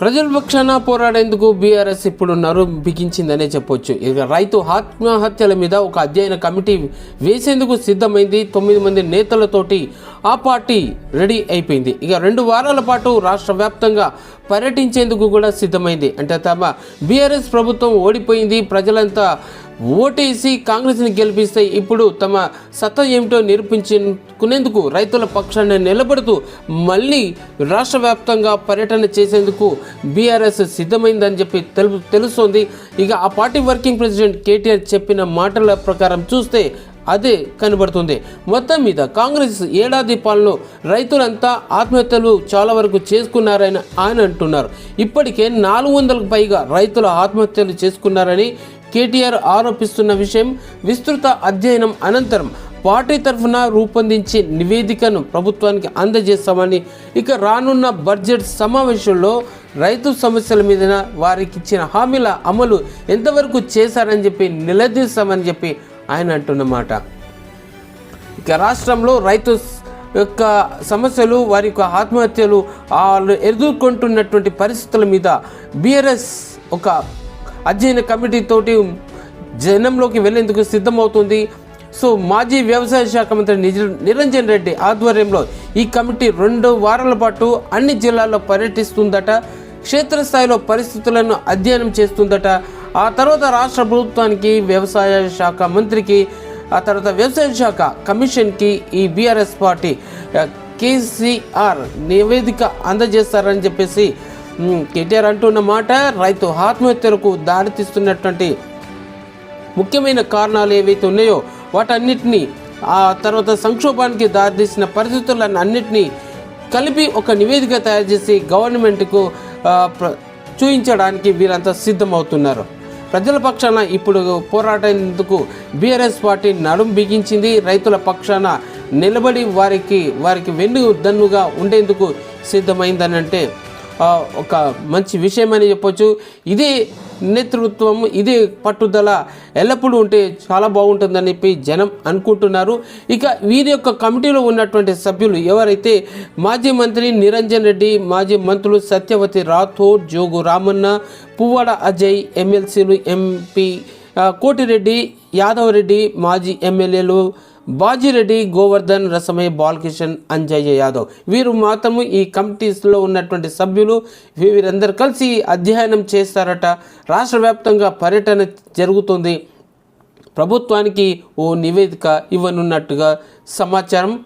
ప్రజల పక్షాన పోరాడేందుకు బీఆర్ఎస్ ఇప్పుడు నరు బిగించిందనే చెప్పొచ్చు. ఇక రైతు ఆత్మహత్యల మీద ఒక అధ్యయన కమిటీ వేసేందుకు సిద్ధమైంది. తొమ్మిది మంది నేతలతోటి ఆ పార్టీ రెడీ అయిపోయింది. ఇక రెండు వారాల పాటు రాష్ట్ర వ్యాప్తంగా పర్యటించేందుకు కూడా సిద్ధమైంది. అంటే తమ బీఆర్ఎస్ ప్రభుత్వం ఓడిపోయింది. ప్రజలంతా ఓటేసి కాంగ్రెస్ని గెలిపిస్తే ఇప్పుడు తమ సత్తా ఏమిటో నిరూపించుకునేందుకు రైతుల పక్షాన్ని నిలబడుతూ మళ్ళీ రాష్ట్ర వ్యాప్తంగా పర్యటన చేసేందుకు బీఆర్ఎస్ సిద్ధమైందని చెప్పి తెలు తెలుస్తోంది. ఇక ఆ పార్టీ వర్కింగ్ ప్రెసిడెంట్ కేటీఆర్ చెప్పిన మాటల ప్రకారం చూస్తే అదే కనబడుతుంది. మొత్తం మీద కాంగ్రెస్ ఏడాది పాలన రైతులంతా ఆత్మహత్యలు చాలా వరకు చేసుకున్నారని ఆయన అంటున్నారు. ఇప్పటికే నాలుగు వందలకు పైగా రైతుల ఆత్మహత్యలు చేసుకున్నారని కేటీఆర్ ఆరోపిస్తున్న విషయం విస్తృత అధ్యయనం అనంతరం పార్టీ తరఫున రూపొందించే నివేదికను ప్రభుత్వానికి అందజేస్తామని ఇక రానున్న బడ్జెట్ సమావేశంలో రైతు సమస్యల మీద వారికి ఇచ్చిన హామీల అమలు ఎంతవరకు చేశారని చెప్పి నిలదీస్తామని చెప్పి ఆయన అంటున్నమాట. ఇక రాష్ట్రంలో రైతు యొక్క సమస్యలు వారి యొక్క ఆత్మహత్యలు వాళ్ళు ఎదుర్కొంటున్నటువంటి పరిస్థితుల మీద బీఆర్ఎస్ ఒక అధ్యయన కమిటీతో జనంలోకి వెళ్ళేందుకు సిద్ధమవుతుంది. సో మాజీ వ్యవసాయ శాఖ మంత్రి నిజ నిరంజన్ రెడ్డి ఆధ్వర్యంలో ఈ కమిటీ రెండు వారాల పాటు అన్ని జిల్లాల్లో పర్యటిస్తుందట క్షేత్రస్థాయిలో పరిస్థితులను అధ్యయనం చేస్తుందట. ఆ తర్వాత రాష్ట్ర ప్రభుత్వానికి వ్యవసాయ శాఖ మంత్రికి ఆ తర్వాత వ్యవసాయ శాఖ కమిషన్కి ఈ బీఆర్ఎస్ పార్టీ కేసీఆర్ నివేదిక అందజేస్తారని చెప్పేసి కేటీఆర్ అంటున్న మాట రైతు ఆత్మహత్యలకు దారితీస్తున్నటువంటి ముఖ్యమైన కారణాలు ఏవైతే ఉన్నాయో వాటన్నిటినీ ఆ తర్వాత సంక్షోభానికి దారితీసిన పరిస్థితులను అన్నిటినీ కలిపి ఒక నివేదిక తయారు చేసి గవర్నమెంట్కు ప్ర- చూపించడానికి వీరంతా సిద్ధమవుతున్నారు. ప్రజల పక్షాన ఇప్పుడు పోరాటేందుకు బీఆర్ఎస్ పార్టీ నడుం బిగించింది. రైతుల పక్షాన నిలబడి వారికి వారికి వెన్ను దన్నుగా ఉండేందుకు సిద్ధమైందనంటే ఒక మంచి విషయం అని చెప్పొచ్చు. ఇది నేతృత్వం ఇది పట్టుదల. ఎల్లప్పుడూ ఉంటే చాలా బాగుంటుందని చెప్పి జనం అనుకుంటున్నారు. ఇక వీరి యొక్క కమిటీలో ఉన్నటువంటి సభ్యులు ఎవరైతే మాజీ మంత్రి నిరంజన్ రెడ్డి మాజీ మంత్రులు సత్యవతి రాథోడ్ జోగు రామన్న పువ్వాడ అజయ్ ఎమ్మెల్సీలు ఎంపీ కోటిరెడ్డి యాదవ్ రెడ్డి మాజీ ఎమ్మెల్యేలు బాజిరెడ్డి గోవర్ధన్ రసమయ్య బాలకిషన్ అంజయ్య యాదవ్. వీరు మాత్రము ఈ కమిటీస్లో ఉన్నటువంటి సభ్యులు. వీరందరూ కలిసి అధ్యయనం చేస్తారట. రాష్ట్ర వ్యాప్తంగా పర్యటన జరుగుతుంది. ప్రభుత్వానికి ఓ నివేదిక ఇవ్వనున్నట్టుగా సమాచారం